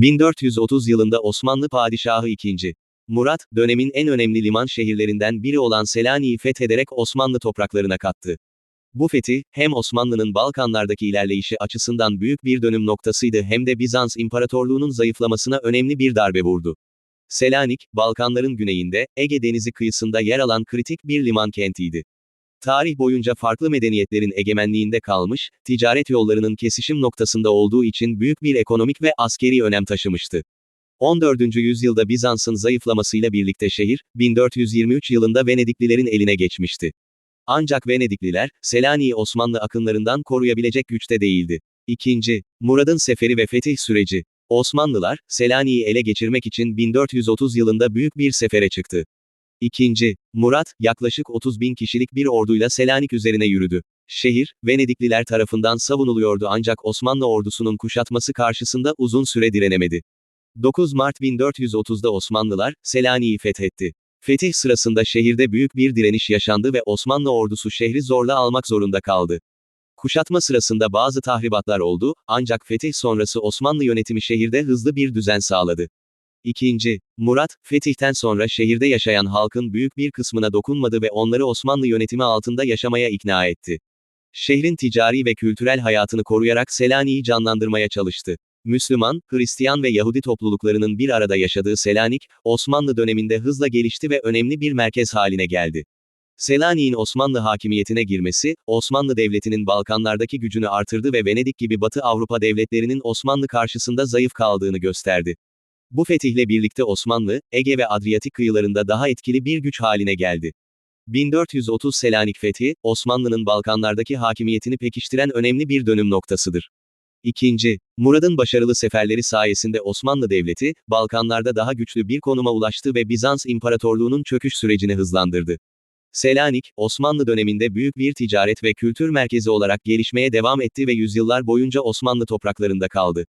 1430 yılında Osmanlı Padişahı II. Murat, dönemin en önemli liman şehirlerinden biri olan Selanik'i fethederek Osmanlı topraklarına kattı. Bu fetih, hem Osmanlı'nın Balkanlardaki ilerleyişi açısından büyük bir dönüm noktasıydı hem de Bizans İmparatorluğu'nun zayıflamasına önemli bir darbe vurdu. Selanik, Balkanların güneyinde, Ege Denizi kıyısında yer alan kritik bir liman kentiydi. Tarih boyunca farklı medeniyetlerin egemenliğinde kalmış, ticaret yollarının kesişim noktasında olduğu için büyük bir ekonomik ve askeri önem taşımıştı. 14. yüzyılda Bizans'ın zayıflamasıyla birlikte şehir, 1423 yılında Venediklilerin eline geçmişti. Ancak Venedikliler, Selanik'i Osmanlı akınlarından koruyabilecek güçte değildi. 2. Murad'ın seferi ve fetih süreci. Osmanlılar, Selanik'i ele geçirmek için 1430 yılında büyük bir sefere çıktı. 2. Murat, yaklaşık 30 bin kişilik bir orduyla Selanik üzerine yürüdü. Şehir, Venedikliler tarafından savunuluyordu ancak Osmanlı ordusunun kuşatması karşısında uzun süre direnemedi. 9 Mart 1430'da Osmanlılar, Selanik'i fethetti. Fetih sırasında şehirde büyük bir direniş yaşandı ve Osmanlı ordusu şehri zorla almak zorunda kaldı. Kuşatma sırasında bazı tahribatlar oldu, ancak fetih sonrası Osmanlı yönetimi şehirde hızlı bir düzen sağladı. 2. Murat, fetihten sonra şehirde yaşayan halkın büyük bir kısmına dokunmadı ve onları Osmanlı yönetimi altında yaşamaya ikna etti. Şehrin ticari ve kültürel hayatını koruyarak Selanik'i canlandırmaya çalıştı. Müslüman, Hristiyan ve Yahudi topluluklarının bir arada yaşadığı Selanik, Osmanlı döneminde hızla gelişti ve önemli bir merkez haline geldi. Selanik'in Osmanlı hakimiyetine girmesi, Osmanlı Devleti'nin Balkanlardaki gücünü artırdı ve Venedik gibi Batı Avrupa devletlerinin Osmanlı karşısında zayıf kaldığını gösterdi. Bu fetihle birlikte Osmanlı, Ege ve Adriyatik kıyılarında daha etkili bir güç haline geldi. 1430 Selanik fethi, Osmanlı'nın Balkanlardaki hakimiyetini pekiştiren önemli bir dönüm noktasıdır. 2. Murad'ın başarılı seferleri sayesinde Osmanlı Devleti, Balkanlarda daha güçlü bir konuma ulaştı ve Bizans İmparatorluğu'nun çöküş sürecini hızlandırdı. Selanik, Osmanlı döneminde büyük bir ticaret ve kültür merkezi olarak gelişmeye devam etti ve yüzyıllar boyunca Osmanlı topraklarında kaldı.